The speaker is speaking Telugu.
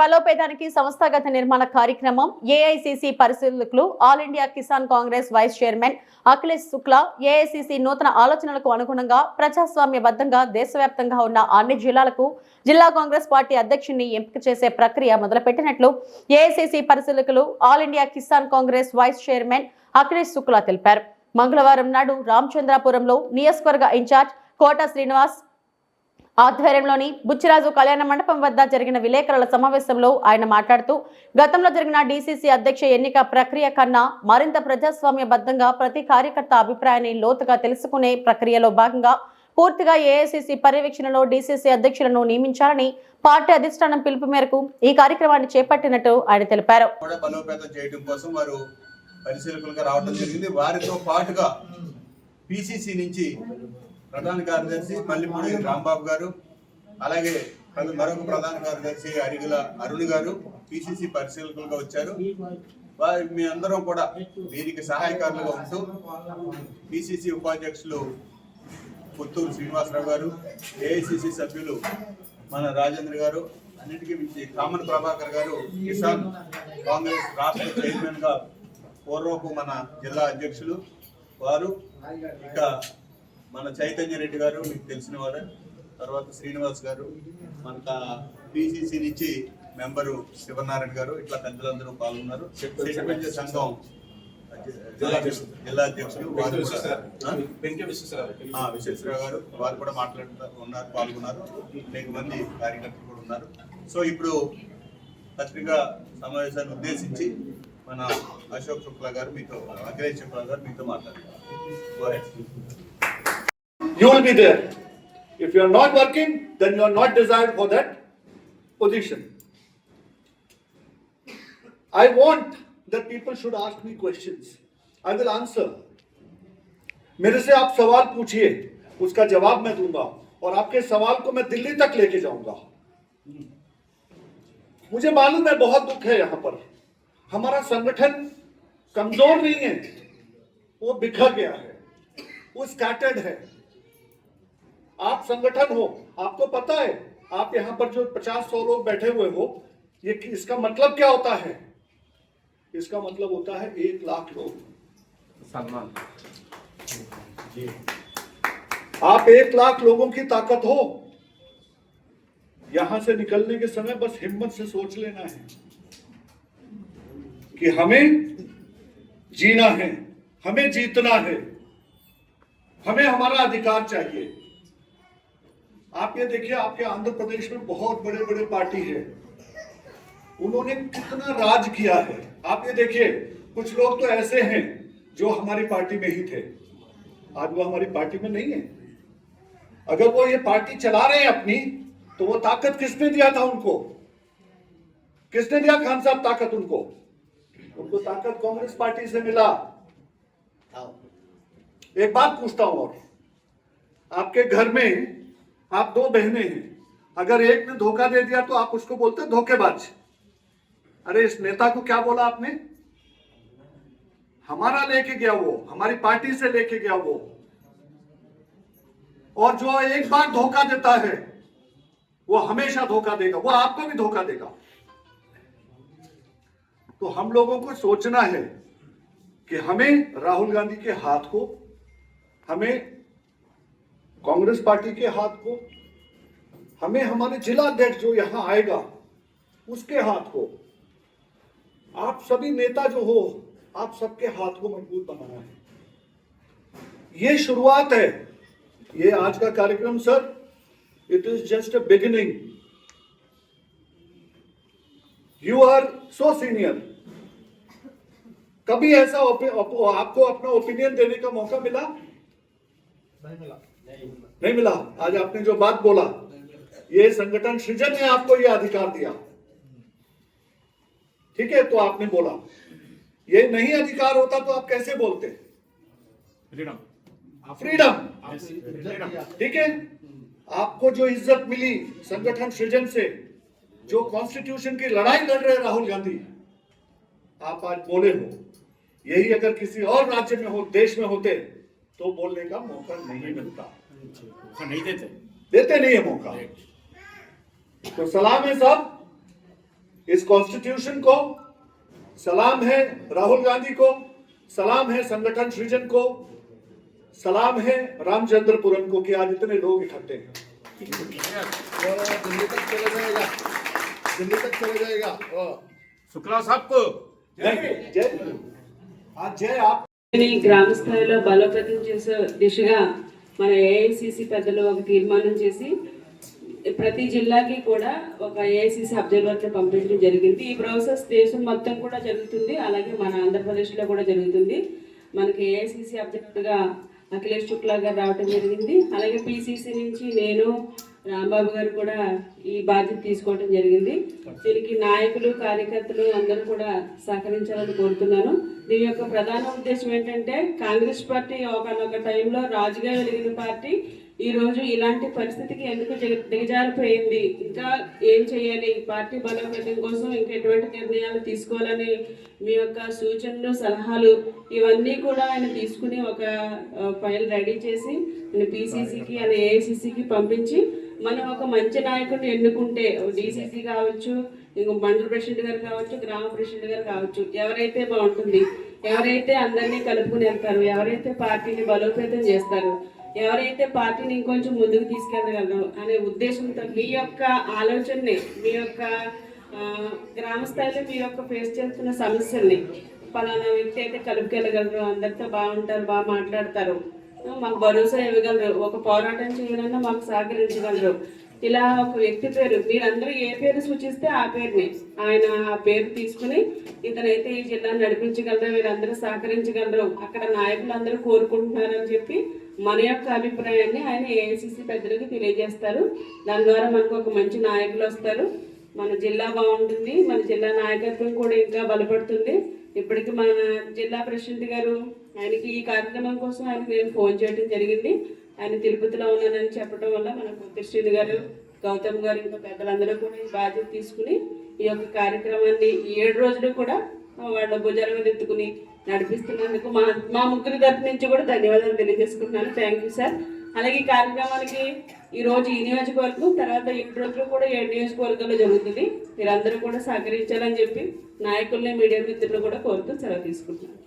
బలోపేతానికి సంస్థాగత నిర్మాణ కార్యక్రమం ఏఐసిసి పరిశీలకులు all India Kisan Congress vice chairman Akhilesh Shukla AICC నూతన ఆలోచనలకు అనుగుణంగా ప్రజాస్వామ్యబద్ధంగా దేశవ్యాప్తంగా ఉన్న అన్ని జిల్లాలకు జిల్లా కాంగ్రెస్ పార్టీ అధ్యక్షుడిని ఎంపిక చేసే ప్రక్రియ మొదలుపెట్టినట్లు ఏఐసిసి పరిశీలకులు all India Kisan Congress vice chairman Akhilesh Shukla తెలిపారు. మంగళవారం నాడు రామచంద్రాపురంలో నియోజకవర్గ ఇన్ఛార్జ్ కోట శ్రీనివాస్ ఆధ్వర్యంలోని బుచ్చిరాజు కళ్యాణ మండపం వద్ద జరిగిన విలేకరుల సమావేశంలో ఆయన మాట్లాడుతూ గతంలో జరిగిన డీసీసీ అధ్యక్ష ఎన్నిక ప్రక్రియ కన్నా మరింత ప్రజాస్వామ్యబద్ధంగా ప్రతి కార్యకర్త అభిప్రాయాన్ని లోతుగా తెలుసుకునే ప్రక్రియలో భాగంగా పూర్తిగా ఏఐసిసి పర్యవేక్షణలో డీసీసీ అధ్యక్షులను నియమించాలని పార్టీ అధిష్టానం పిలుపు మేరకు ఈ కార్యక్రమాన్ని చేపట్టినట్టు ఆయన తెలిపారు. పరిశీలకులుగా రావడం జరిగింది. వారితో పాటుగా పిసిసి నుంచి ప్రధాన కార్యదర్శి మల్లిపూడి రాంబాబు గారు అలాగే మరొక ప్రధాన కార్యదర్శి అరిగుల అరుణ్ గారు పిసిసి పరిశీలకులుగా వచ్చారు. వారి మీ అందరం కూడా దీనికి సహాయకారులుగా ఉంటూ పిసిసి ఉపాధ్యక్షులు పుత్తూరు శ్రీనివాసరావు గారు ఏఐసిసి సభ్యులు మన రాజేంద్ర గారు అన్నిటికీ మించి కామన్ ప్రభాకర్ గారు కిసాన్ కాంగ్రెస్ రాష్ట్ర చైర్మన్గా పూర్వపు మన జిల్లా అధ్యక్షులు వారు ఇక మన చైతన్య రెడ్డి గారు మీకు తెలిసిన వారే. తర్వాత శ్రీనివాస్ గారు మన పిసిసి నుంచి మెంబరు శివనారాయణ గారు ఇట్లా పెద్దలందరూ పాల్గొన్నారు. సెటిల్మెంట్ సంఘం జిల్లా జిల్లా వారు? వెంకట విశ్వేశ్వరరావు గారు వారు కూడా మాట్లాడుతూ ఉన్నారు పాల్గొన్నారు. అనేక మంది కార్యకర్తలు కూడా ఉన్నారు. సో ఇప్పుడు పత్రికా సమావేశాన్ని ఉద్దేశించి మన అశోక్ శుక్లా గారు మీతో అఖిలేష్ శుక్లా గారు మీతో ahead. You will be there. If you are not working, then you are not desired for that position. I want that people should ask me questions. I will answer. मेरे से आप सवाल पूछिए उसका जवाब मैं दूँगा और आपके सवाल को मैं दिल्ली तक लेके जाऊँगा मुझे मालूम है बहुत दुख है यहाँ पर हमारा संगठन कमज़ोर नहीं है वो बिखर गया है वो स्कैटर्ड है आप संगठन हो आपको पता है आप यहाँ पर जो पचास सौ लोग बैठे हुए हो ये इसका मतलब क्या होता है? इसका मतलब होता है एक लाख लोग। सम्मान। आप एक लाख लोगों की ताकत हो यहाँ से निकलने के समय बस हिम्मत से सोच लेना है कि हमें जीना है हमें जीतना है हमें हमारा अधिकार चाहिए। आप ये देखिए आपके आंध्र प्रदेश में बहुत बड़े बड़े पार्टी है। उन्होंने कितना राज किया है। आप ये देखिए कुछ लोग तो ऐसे हैं जो हमारी पार्टी में ही थे। आज वो हमारी पार्टी में नहीं है। अगर वो ये पार्टी चला रहे हैं अपनी तो वो ताकत किसने दिया था उनको? किसने दिया खान साहब ताकत उनको? उनको ताकत कांग्रेस पार्टी से मिला। एक बात पूछता हूँ और। आपके घर में आप दो बहनें हैं। अगर एक ने धोखा दे दिया तो आप उसको बोलते धोखेबाज। अरे, इस नेता को क्या बोला आपने? हमारा लेके गया वो, हमारी पार्टी से लेके गया वो। और जो एक बार धोखा देता है, वो हमेशा धोखा देगा, वो आपको भी धोखा देगा। तो हम लोगों को सोचना है कि हमें राहुल गांधी के हाथ को, हमें कांग्रेस पार्टी के हाथ को, हमें हमारे जिला अध्यक्ष जो यहाँ आएगा, उसके हाथ को, आप सभी नेता जो हो, आप सबके हाथ को मज़बूत बनाना है। ये शुरुआत है। ये आज का कार्यक्रम, sir it is just a beginning you are so senior कभी ऐसा आपको अपना ओपिनियन देने का मौका मिला? नहीं मिला। आज आपने जो बात बोला ये संगठन सृजन ने आपको ये अधिकार दिया। ठीक है तो आपने बोला। ये नहीं अधिकार होता तो आप कैसे बोलते? फ्रीडम फ्रीडम ठीक है? आपको जो इज़्ज़त मिली संगठन सृजन से जो कॉन्स्टिट्यूशन की लड़ाई लड़ रहे राहुल गांधी आप आज बोले हो। यही अगर किसी और राज्य में हो देश में होते तो बोलने का मौका नहीं मिलता। नहीं देते? देते नहीं है मौका। तो सलाम है साहब इस कॉन्स्टिट्यूशन को सलाम है राहुल गांधी को सलाम है संगठन सृजन को सलाम है रामचंद्रपुरम को कि आज इतने लोग इकट्ठे हैं। दिल्ली तक चला जाएगा। दिल्ली तक चला जाएगा। शुक्ला साहब को। जय जय आज जय आप। ని గ్రామ స్థాయిలో బలోపేతం చేసే దిశగా మన ఏఐసిసి పెద్దలు ఒక తీర్మానం చేసి ప్రతి జిల్లాకి కూడా ఒక ఏఐసిసి అబ్జర్వర్ని పంపించడం జరిగింది. ఈ ప్రాసెస్ దేశం మొత్తం కూడా జరుగుతుంది. అలాగే మన ఆంధ్రప్రదేశ్లో కూడా జరుగుతుంది. మనకి ఏఐసిసి అబ్జర్వర్గా అఖిలేష్ శుక్లా గారు రావడం జరిగింది. అలాగే పిసిసి నుంచి నేను రాంబాబు గారు కూడా ఈ బాధ్యత తీసుకోవడం జరిగింది. దీనికి నాయకులు కార్యకర్తలు అందరూ కూడా సహకరించాలని కోరుతున్నాను. దీని యొక్క ప్రధాన ఉద్దేశం ఏంటంటే కాంగ్రెస్ పార్టీ ఒకనొక టైంలో రాజుగా వెలిగిన పార్టీ ఈ రోజు ఇలాంటి పరిస్థితికి ఎందుకు దిగ- దిగజారిపోయింది? ఇంకా ఏం చేయాలి? ఈ పార్టీ బలోపేతం కోసం ఇంకా ఎటువంటి నిర్ణయాలు తీసుకోవాలని మీ యొక్క సూచనలు సలహాలు ఇవన్నీ కూడా ఆయన తీసుకుని ఒక ఫైల్ రెడీ చేసి ఆయన పీసీసీకి ఆయన ఏఐసీసీకి పంపించి మనం ఒక మంచి నాయకుడిని ఎన్నుకుంటే డీసీసీ కావచ్చు ఇంకో మండల ప్రెసిడెంట్ గారు కావచ్చు గ్రామ ప్రెసిడెంట్ గారు కావచ్చు ఎవరైతే బాగుంటుంది ఎవరైతే అందరినీ కలుపుకుని వెళ్తారు ఎవరైతే పార్టీని బలోపేతం చేస్తారు ఎవరైతే పార్టీని ఇంకొంచెం ముందుకు తీసుకెళ్ళగలరు అనే ఉద్దేశంతో మీ యొక్క ఆలోచనని మీ యొక్క గ్రామస్థాయిలో గ్రామ స్థాయిలో మీ యొక్క ఫేస్ చేస్తున్న సమస్యల్ని పలానా వ్యక్తి అయితే కలుపుకెళ్ళగలరు అందరితో బాగుంటారు బాగా మాట్లాడతారు మాకు భరోసా ఇవ్వగలరు ఒక పోరాటం చేయాలన్నా మాకు సహకరించగలరు ఇలా ఒక వ్యక్తి పేరు మీరందరూ ఏ పేరు సూచిస్తే ఆ పేరుని ఆయన ఆ పేరు తీసుకుని ఇతనైతే ఈ జిల్లాను నడిపించగలరు మీరందరూ సహకరించగలరు అక్కడ నాయకులందరూ కోరుకుంటున్నారని చెప్పి మన యొక్క అభిప్రాయాన్ని ఆయన ఏఐసిసి పెద్దలకు తెలియజేస్తారు. దాని ద్వారా మనకు ఒక మంచి నాయకులు వస్తారు. మన జిల్లా బాగుంటుంది మన జిల్లా నాయకత్వం కూడా ఇంకా బలపడుతుంది. ఇప్పటికి మన జిల్లా ప్రెసిడెంట్ గారు ఆయనకి ఈ కార్యక్రమం కోసం ఆయనకి నేను ఫోన్ చేయడం జరిగింది. ఆయన తిరుపతిలో ఉన్నానని చెప్పడం వల్ల మన కృష్ణుడు గారు గౌతమ్ గారు ఇంకా పెద్దలందరూ కూడా ఈ బాధ్యత తీసుకుని ఈ యొక్క కార్యక్రమాన్ని ఈ ఏడు రోజులు కూడా వాళ్ళ భుజాల మీద ఎత్తుకుని నడిపిస్తున్నందుకు మా మా ముగ్గురు తరపు నుంచి కూడా ధన్యవాదాలు తెలియజేసుకుంటున్నాను. థ్యాంక్ యూ సార్ అలాగే ఈ కార్యక్రమానికి ఈ ఈ నియోజకవర్గం తర్వాత ఏడు రోజులు కూడా ఏడు నియోజకవర్గంలో జరుగుతుంది. మీరందరూ కూడా సహకరించాలని చెప్పి నాయకుల్ని మీడియా మిత్రులు కూడా కోరుతూ సెలవు తీసుకుంటున్నాను.